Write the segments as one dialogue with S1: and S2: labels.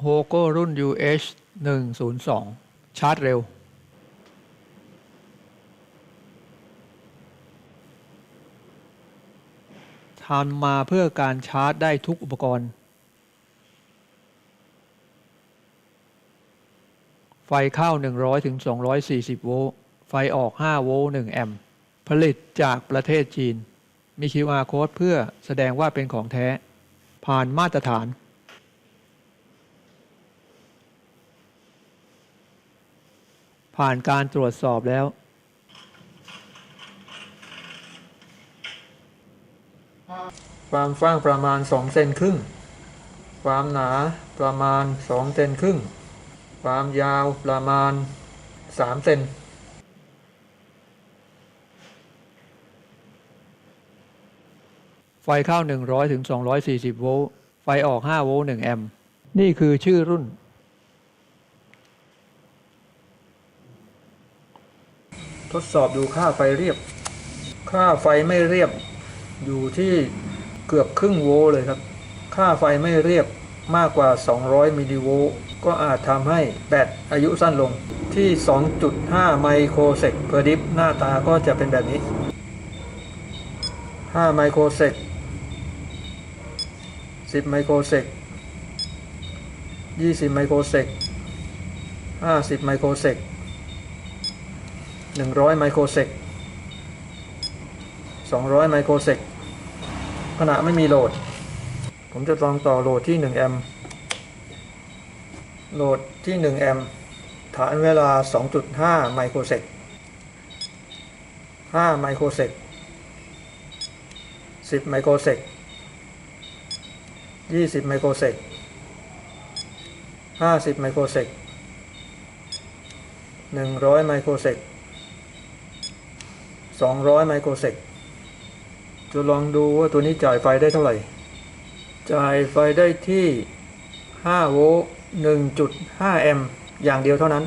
S1: โฮโกรุ่น UH 102 ชาร์จเร็วทำมาเพื่อการชาร์จได้ทุกอุปกรณ์ ไฟเข้า 100 ถึง 240 โวลต์ ไฟออก 5 โวลต์ 1 แอมป์ ผลิตจากประเทศจีน มี QR code เพื่อแสดงว่าเป็นของแท้ ผ่านมาตรฐาน ผ่านการตรวจสอบแล้ว ความกว้างประมาณ 2 เซนครึ่ง ความหนาประมาณ 2 เซนครึ่ง ความยาวประมาณ 3 เซนไฟเข้า 100 ถึง 240 โวลต์ ไฟออก 5 โวลต์ 1 แอมป์ นี่คือชื่อรุ่น ทดสอบดูค่าไฟเรียบ ค่าไฟไม่เรียบ อยู่ที่เกือบครึ่งโวลต์เลยครับ ค่าไฟไม่เรียบมากกว่า 200 มิลลิโวลต์ก็อาจทำให้แบตอายุสั้นลงที่ 2.5 ไมโครเซกเพอร์ดิฟหน้าตาก็จะเป็นแบบนี้ 5 ไมโครเซก 10 ไมโครเซก 20 ไมโครเซก 50 ไมโครเซก 100 ไมโครเซก200 ไมโครเซกขณะไม่มีโหลด ผมจะลองต่อโหลดที่ 1 แอมป์โหลดที่ 1 แอมป์ฐานเวลา 2.5 ไมโครเซก5ไมโครเซก10 ไมโครเซก20 ไมโครเซก50 ไมโครเซก100 ไมโครเซก 200 ไมโครเซกจะลองดูว่าตัวนี้จ่ายไฟได้เท่าไหร่ จ่ายไฟได้ที่ 5 โวลต์ 1.5 แอมป์อย่างเดียวเท่านั้น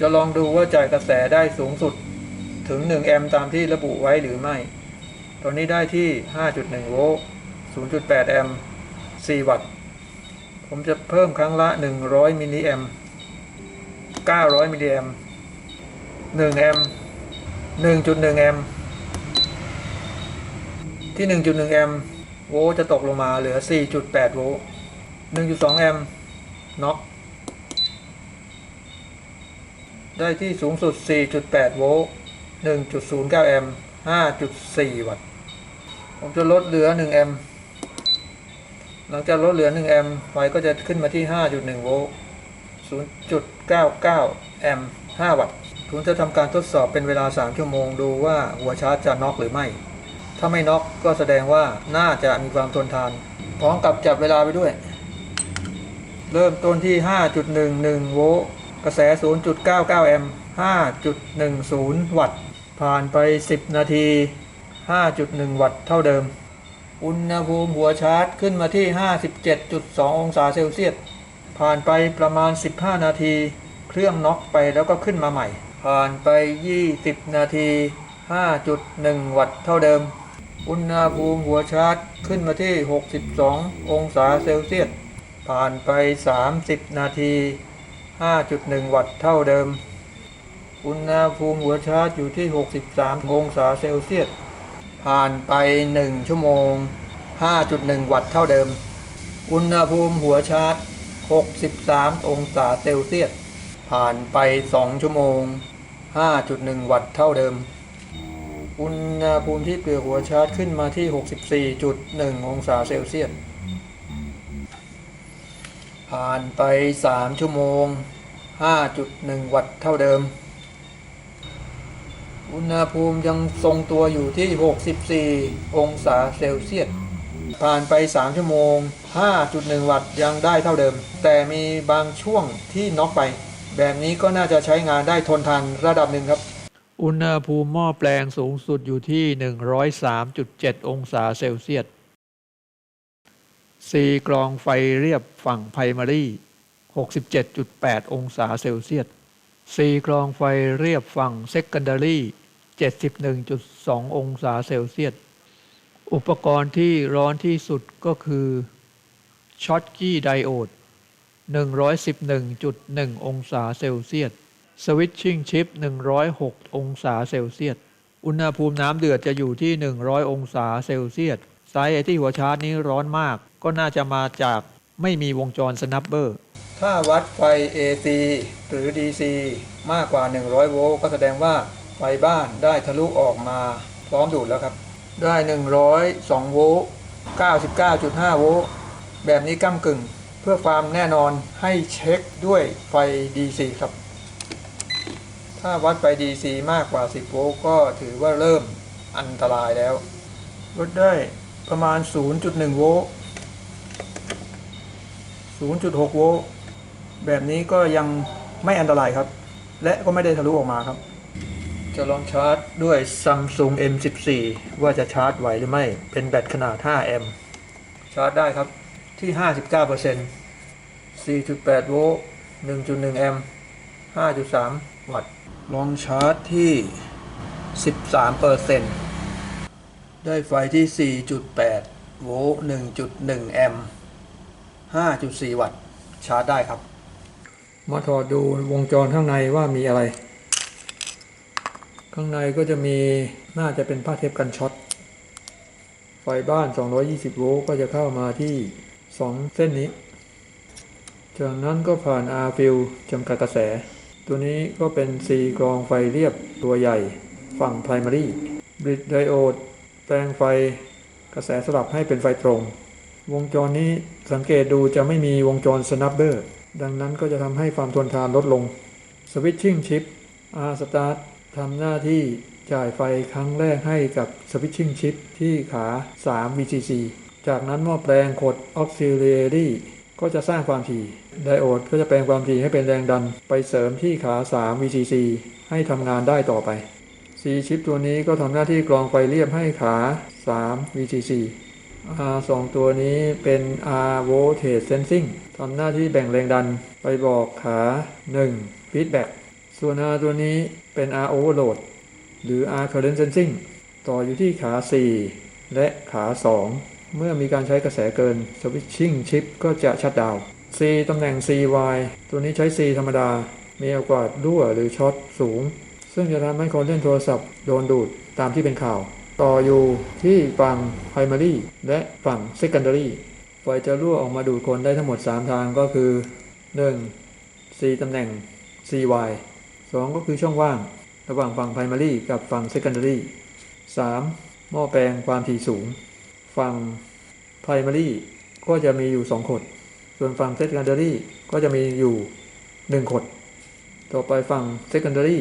S1: จะลองดูว่าจ่ายกระแสได้สูงสุดถึง 1 แอมป์ตามที่ระบุไว้หรือไม่ ตอนนี้ได้ที่ 5.1 โวลต์ 0.8 แอมป์ 4 วัตต์ ผมจะเพิ่มครั้งละ 100 มิลลิแอมป์900 มิลลิแอมป์ 1 แอมป์ 1.1 แอมป์ที่ 1.1 แอมป์โวลต์จะตกลงมาเหลือ 4.8 โวลต์ 1.2 แอมป์น็อกได้ที่สูงสุด 4.8 โวลต์ 1.09 แอมป์ 5.4 วัตต์ ผมจะลดเหลือ 1 แอมป์ หลังจากลดเหลือ 1 แอมป์ ไฟก็จะขึ้นมาที่ 5.1 โวลต์ 0.99 แอมป์ 5 วัตต์ผมจะทำการทดสอบเป็นเวลา 3 ชั่วโมงดูว่าหัวชาร์จจะน็อกหรือไม่ ถ้าไม่น็อกก็แสดงว่าน่าจะมีความทนทาน พร้อมกับจับเวลาไปด้วย เริ่มต้นที่ 5.11 โวลต์กระแส 0.99 แอมป์ 5.10 วัตต์ ผ่านไป 10 นาที 5.1 วัตต์เท่าเดิม อุณหภูมิหัวชาร์จขึ้นมาที่ 57.2 องศาเซลเซียส ผ่านไปประมาณ 15 นาที เครื่องน็อกไปแล้วก็ขึ้นมาใหม่ ผ่านไป 20 นาที 5.1 วัตต์เท่าเดิม อุณหภูมิหัวชาร์จขึ้นมาที่ 62 องศาเซลเซียส ผ่านไป 30 นาที 5.1 วัตต์เท่าเดิม อุณหภูมิหัวชาร์จอยู่ที่ 63 องศาเซลเซียส ผ่านไป 1 ชั่วโมง 5.1 วัตต์เท่าเดิม อุณหภูมิหัวชาร์จ 63 องศาเซลเซียส ผ่านไป 2 ชั่วโมง 5.1 วัตต์เท่าเดิม อุณหภูมิที่เปลือกหัวชาร์จขึ้นมาที่ 64.1 องศาเซลเซียส ผ่านไป 3 ชั่วโมง 5.1 วัตต์เท่าเดิม อุณหภูมิยังทรงตัวอยู่ที่ 64 องศาเซลเซียสผ่านไป 3 ชั่วโมง 5.1 วัตต์ยังได้เท่าเดิม แต่มีบางช่วงที่น็อกไป แบบนี้ก็น่าจะใช้งานได้ทนทานระดับหนึ่งครับ อุณหภูมิหม้อแปลงสูงสุดอยู่ที่ 103.7 องศาเซลเซียสซีกรองไฟเรียบฝั่งไพรมารี67.8 องศาเซลเซียสซีกรองไฟเรียบฝั่งเซคันดารี71.2 องศาเซลเซียส อุปกรณ์ที่ร้อนที่สุดก็คือช็อตกี้ไดโอด
S2: 111.1 องศาเซลเซียสสวิตชิ่งชิป106 องศาเซลเซียส อุณหภูมิน้ำเดือดจะอยู่ที่ 100 องศาเซลเซียสสาเหตุที่หัวชาร์จนี้ร้อนมาก ก็น่าจะมาจากไม่มีวงจรสนับเบอร์
S1: ถ้าวัดไฟ AC หรือ DC มากกว่า 100 โวลต์ก็แสดงว่าไฟบ้านได้ทะลุออกมาพร้อมดูดแล้วครับ ได้ 102 โวลต์ 99.5 โวลต์ แบบนี้ก้ากึ่ง เพื่อความแน่นอนให้เช็คด้วยไฟ DC ครับ ถ้าวัดไฟ DC มากกว่า 10 โวลต์ก็ถือว่าเริ่มอันตรายแล้ววัดได้ประมาณ 0.1 โวลต์ 0.6 โวลต์ แบบนี้ก็ยังไม่อันตรายครับ และก็ไม่ได้ทะลุออกมาครับ จะลองชาร์จด้วย Samsung M14 ว่าจะชาร์จไหวหรือไม่ เป็นแบตขนาด 5 แอมป์ ชาร์จได้ครับ ที่ 59% 4.8 โวลต์ 1.1 แอมป์ 5.3 วัตต์ ลองชาร์จที่ 13%ได้ไฟที่ 4.8 โวลต์ 1.1 แอมป์ 5.4 วัตต์ ชาร์จได้ครับ มาถอดดูวงจรข้างในว่ามีอะไร ข้างในก็จะมีน่าจะเป็นผ้าเทปกันช็อตไฟบ้าน 220 โวลต์ ก็จะเข้ามาที่ 2เส้นนี้ จากนั้นก็ผ่าน R fill จำกัดกระแส ตัวนี้ก็เป็น C กรองไฟเรียบตัวใหญ่ ฝั่ง primary bridge diode แปลงไฟกระแสสลับให้เป็นไฟตรง วงจรนี้สังเกตดูจะไม่มีวงจร snubber ดังนั้นก็จะทำให้ความทนทานลดลง switching chip R start ทำหน้าที่จ่ายไฟครั้งแรกให้กับ switching chip ที่ขา 3 VCC จากนั้นหม้อแปลงกด auxiliary ก็จะสร้างความถี่ ไดโอดก็จะแปลงความถี่ให้เป็นแรงดันไปเสริมที่ขา 3 VCC ให้ทำงานได้ต่อไป C ชิปตัวนี้ก็ทำหน้าที่กรองไฟเรียบให้ขา 3 VCC R สองตัวนี้เป็น R voltage sensing ทำหน้าที่แบ่งแรงดันไปบอกขา 1 feedback ส่วน R ตัวนี้เป็น R overload หรือ R current sensing ต่ออยู่ที่ขา 4 และขา 2 เมื่อมีการใช้กระแสเกิน switching chip ก็จะชัดดาว C ตำแหน่ง CY ตัวนี้ใช้ C ธรรมดา มีโอกาสรั่วหรือช็อตสูง ซึ่งจะทำให้คนเล่นโทรศัพท์โดนดูดตามที่เป็นข่าว ต่ออยู่ที่ฝั่ง primary และฝั่ง secondary ไฟจะรั่วออกมาดูดคนได้ทั้งหมด 3 ทางก็คือ 1. C ตำแหน่ง CY 2 ก็คือช่องว่าง ระหว่างฝั่ง primary กับฝั่ง secondary 3. หม้อแปลงความถี่สูง ฝั่ง primary ก็จะมีอยู่ 2 ขด ส่วนฝั่ง secondary ก็จะมีอยู่ 1 ขด ต่อไปฝั่ง secondary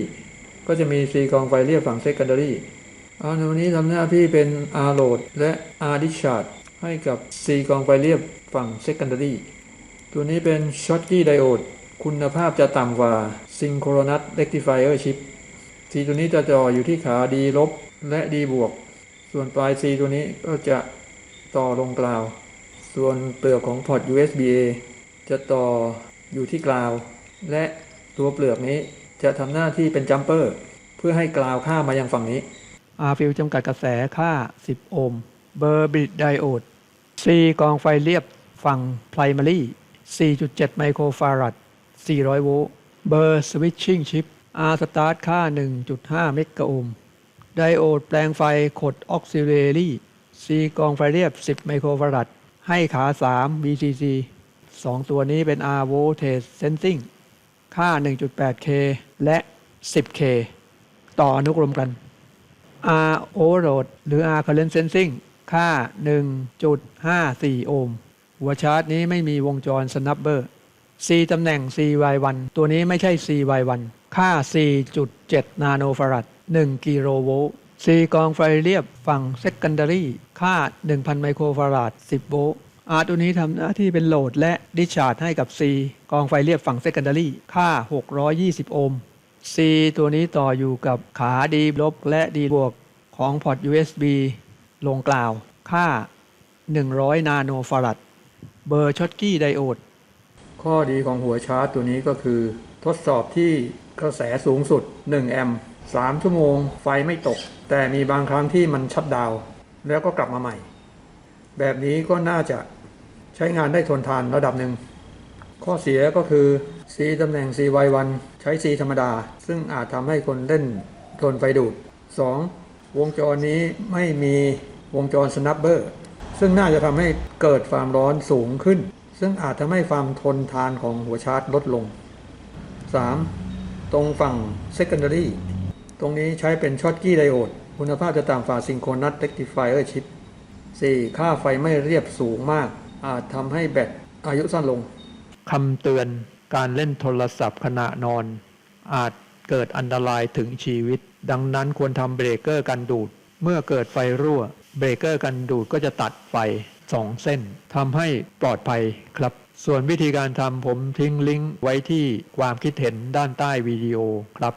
S1: ก็จะมี C กองไฟเรียบฝั่ง secondary อาร์ตัวนี้ทำหน้าที่เป็น R load และ R discharge ให้กับ C กองไฟเรียบฝั่ง secondary ตัวนี้เป็น Schottky diode คุณภาพจะต่ำกว่า Synchronous rectifier chip C ตัวนี้จะจ่ออยู่ที่ขา D ลบและ D บวก ส่วนปลาย C ตัวนี้ก็จะ ต่อลงกล่าว ส่วนเปลือกของพอร์ต USB A จะต่ออยู่ที่กล่าว และตัวเปลือกนี้จะทำหน้าที่เป็นจัมเปอร์ เพื่อให้กล่าวข้ามมายังฝั่งนี้ R fill จำกัดกระแสค่า 10 โอห์ม เบอร์บิดไดโอด C กองไฟเรียบฝั่ง primary 4.7 ไมโครฟารัด 400 โวลต์ เบอร์ switching chip R start ค่า 1.5 เมกะโอห์ม ไดโอดแปลงไฟขด auxiliary C ก ซีกองไฟเรียบ 10 ไมโครฟารัด ให้ขา3 VCC 2 ตัวนี้เป็น R voltage sensing ค่า 1.8K และ 10K ต่ออนุกรมกัน R overload หรือ R current sensing ค่า 1.54 โอห์ม หัวชาร์จนี้ไม่มีวงจร snubber C ตำแหน่ง CY1 ตัวนี้ไม่ใช่ CY1 ค่า 4.7 นาโนฟารัด 1 กิโลโวลต์ C กองไฟเรียบฝั่ง secondary ค่า 1,000 ไมโครฟารัด10 โวลต์ R ตัวนี้ทำหน้าที่เป็นโหลดและดิชาร์จให้กับ C กองไฟเรียบฝั่ง secondary ค่า 620 โอห์ม C ตัวนี้ต่ออยู่กับขาดีลบและดีบวกของพอร์ต USB ลงกล่าว ค่า 100 นาโนฟารัดเบอร์ช็อตกี้ไดโอด ข้อดีของหัวชาร์จตัวนี้ก็คือ ทดสอบที่กระแสสูงสุด 1 แอมป์ 3 ชั่วโมงไฟไม่ตก แต่มีบางครั้งที่มันชัดดาวแล้วก็กลับมาใหม่ แบบนี้ก็น่าจะใช้งานได้ทนทานระดับหนึ่ง ข้อเสียก็คือ C ตำแหน่ง CY1 ใช้ C ธรรมดา ซึ่งอาจทำให้คนเล่นโดนไฟดูด 2. วงจรนี้ไม่มีวงจรสนับเบอร์ซึ่งน่าจะทำให้เกิดความร้อนสูงขึ้น ซึ่งอาจทำให้ความทนทานของหัวชาร์จลดลง 3. ตรงฝั่ง secondary ตรงนี้ใช้เป็นช็อตกี้ไดโอด คุณภาพจะต่ำฝ่าซิงโครนัสเ e กติฟายเออร์ชิป 4. ค่าไฟไม่เรียบสูงมาก อาจทำให้แบตอายุสั้นลง
S2: คำเตือนการเล่นโทรศัพท์ขณะนอน อาจเกิดอันตรายถึงชีวิต ดังนั้นควรทำเบรกเกอร์กันดูด เมื่อเกิดไฟรั่ว เบรกเกอร์กันดูดก็จะตัดไฟสองเส้นทำให้ปลอดภัยครับ ส่วนวิธีการทำผมทิ้งลิงก์ไว้ที่ความคิดเห็นด้านใต้วิดีโอครับ